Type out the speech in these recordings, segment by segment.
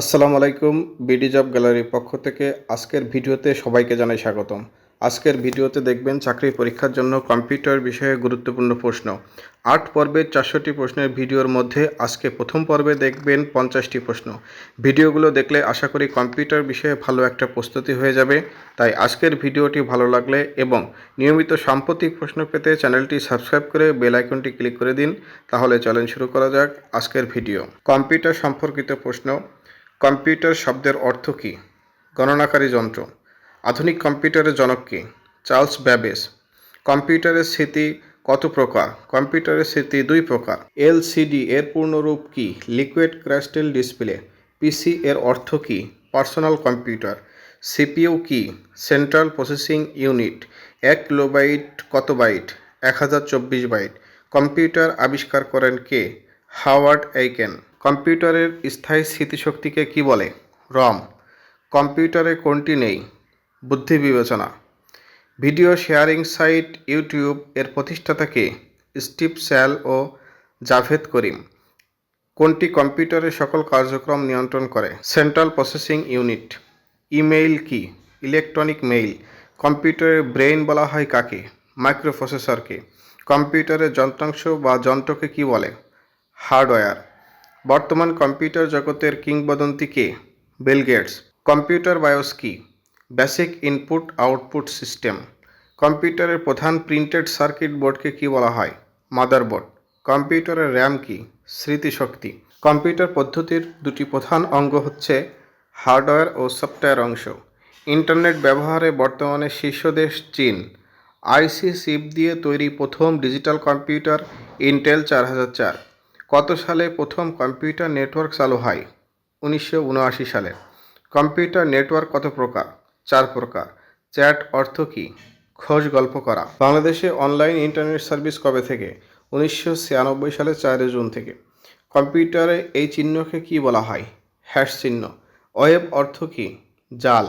আসসালামু আলাইকুম, BD job গ্যালারির পক্ষ থেকে আজকের ভিডিওতে সবাইকে জানাই স্বাগতম। আজকের ভিডিওতে দেখবেন চাকরি পরীক্ষার জন্য কম্পিউটার বিষয়ে গুরুত্বপূর্ণ প্রশ্ন। আট পর্বের চারশোটি প্রশ্নের ভিডিওর মধ্যে আজকে প্রথম পর্বে দেখবেন পঞ্চাশটি প্রশ্ন। ভিডিওগুলো দেখলে আশা করি কম্পিউটার বিষয়ে ভালো একটা প্রস্তুতি হয়ে যাবে। তাই আজকের ভিডিওটি ভালো লাগলে এবং নিয়মিত সাম্প্রতিক প্রশ্ন পেতে চ্যানেলটি সাবস্ক্রাইব করে বেল আইকনটি ক্লিক করে দিন। তাহলে চলেন শুরু করা যাক আজকের ভিডিও। কম্পিউটার সম্পর্কিত প্রশ্ন। কম্পিউটার শব্দের অর্থ কী? গণনাকারী যন্ত্র। আধুনিক কম্পিউটারের জনক কে? Charles Babbage. কম্পিউটারের স্মৃতি কত প্রকার? কম্পিউটারের স্মৃতি দুই প্রকার। এলসিডি এর পূর্ণরূপ কি? Liquid ক্রাস্টেল display. পিসি এর অর্থ কী? Personal computer. সিপিইউ কি? Central processing unit. এক কিলোবাইট কত বাইট? এক হাজার চব্বিশ বাইট। কম্পিউটার আবিষ্কার করেন কে? হাওয়ার্ড এইকেন, কম্পিউটারের স্থায়ী স্মৃতিশক্তিকে কি বলে? রম, কম্পিউটারে কোনটি নেই? বুদ্ধি বিবেচনা। ভিডিও শেয়ারিং সাইট ইউটিউব এর প্রতিষ্ঠাতা কে? স্টিভ স্যাল ও জাভেদ করিম। কোনটি কম্পিউটারের সকল কার্যক্রম নিয়ন্ত্রণ করে? Central processing unit. ইমেইল কি? Electronic mail. কম্পিউটারের ব্রেইন বলা হয় কাকে? মাইক্রোপ্রসেসরকে। কম্পিউটারের যন্ত্রাংশ বা যন্ত্রকে কি বলে? হার্ডওয়্যার। বর্তমান কম্পিউটার জগতের কিংবদন্তি কে? Bill Gates. কম্পিউটার বায়োস কি? Basic input output system. কম্পিউটারের প্রধান প্রিন্টেড সার্কিট বোর্ডকে কি বলা হয়? মাদারবোর্ড। কম্পিউটারের র্যাম কি? স্মৃতিশক্তি। কম্পিউটার পদ্ধতির দুটি প্রধান অঙ্গ হচ্ছে হার্ডওয়্যার ও সফটওয়্যার অংশ। ইন্টারনেট ব্যবহারে বর্তমানে শীর্ষ দেশ চীন। আইসি সিপ দিয়ে তৈরি প্রথম ডিজিটাল কম্পিউটার ইন্টেল চার হাজার চার। কত সালে প্রথম কম্পিউটার নেটওয়ার্ক চালু হয়? উনিশশো উনআশি সালে। কম্পিউটার নেটওয়ার্ক কত প্রকার? চার প্রকার। চ্যাট অর্থ কী? খোঁজ গল্প করা। বাংলাদেশে অনলাইন ইন্টারনেট সার্ভিস কবে থেকে? উনিশশো সালের চারই জুন থেকে। কম্পিউটারে এই চিহ্নকে কি বলা হয়? হ্যাশ চিহ্ন। ওয়েব অর্থ কী? জাল।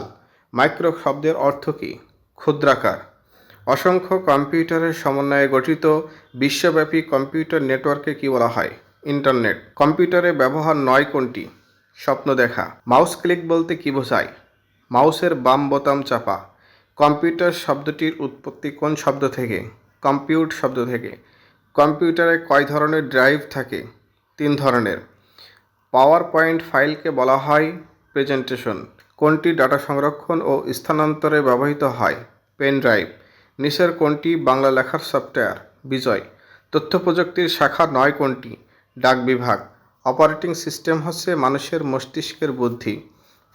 মাইক্রো শব্দের অর্থ কী? ক্ষুদ্রাকার। অসংখ্য কম্পিউটারের সমন্বয়ে গঠিত বিশ্বব্যাপী কম্পিউটার নেটওয়ার্ককে কি বলা হয়? ইন্টারনেট। কম্পিউটারে ব্যবহার নয় কোনটি? স্বপ্ন দেখা। মাউস ক্লিক বলতে কি বোঝায়? মাউসের বাম বোতাম চাপা। কম্পিউটার শব্দটির উৎপত্তি কোন শব্দ থেকে? কম্পিউট শব্দ থেকে। কম্পিউটারে কয় ধরনের ড্রাইভ থাকে? তিন ধরনের। পাওয়ার পয়েন্ট ফাইলকে বলা হয় প্রেজেন্টেশন। কোনটি ডাটা সংরক্ষণ ও স্থানান্তরে ব্যবহৃত হয়? Pen drive. নিচের কোনটি বাংলা লেখার সফটওয়্যার? বিজয়। তথ্য প্রযুক্তির শাখা নয় কোনটি? ডাক বিভাগ। অপারেটিং সিস্টেম হচ্ছে মানুষের মস্তিষ্কের বুদ্ধি।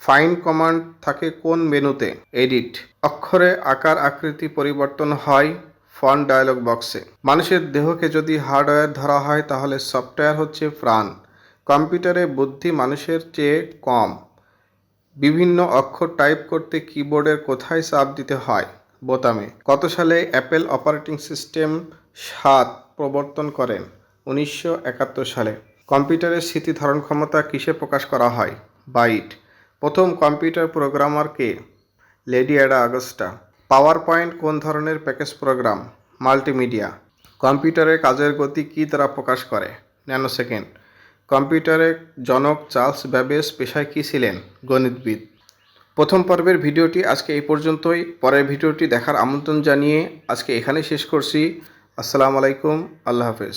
ফাইন কমান্ড থাকে কোন মেনুতে? এডিট। অক্ষরে আকার আকৃতি পরিবর্তন হয় ফন্ট ডায়ালগ বক্সে। মানুষের দেহকে যদি হার্ডওয়্যার ধরা হয় তাহলে সফটওয়্যার হচ্ছে প্রাণ। কম্পিউটারে বুদ্ধি মানুষের চেয়ে কম। বিভিন্ন অক্ষর টাইপ করতে কিবোর্ডের কোথায় চাপ দিতে হয়? বোতামে। কত সালে অ্যাপেল অপারেটিং সিস্টেম সাত প্রবর্তন করেন। উনিশশো একাত্তর সালে। কম্পিউটারের স্মৃতি ধারণ ক্ষমতা কিসে প্রকাশ করা হয়? বাইট। প্রথম কম্পিউটার প্রোগ্রামার কে lady Ada Augusta. Power point কোন ধরনের প্যাকেজ প্রোগ্রাম? মাল্টিমিডিয়া। কম্পিউটারে কাজের গতি কী দ্বারা প্রকাশ করে? ন্যানো সেকেন্ড কম্পিউটারের জনক চার্লস ব্যাবেজ পেশায় কী ছিলেন? গণিতবিদ। প্রথম পর্বের ভিডিওটি আজকে এই পর্যন্তই। পরের ভিডিওটি দেখার আমন্ত্রণ জানিয়ে আজকে এখানেই শেষ করছি। আসসালামু আলাইকুম। আল্লাহ হাফেজ।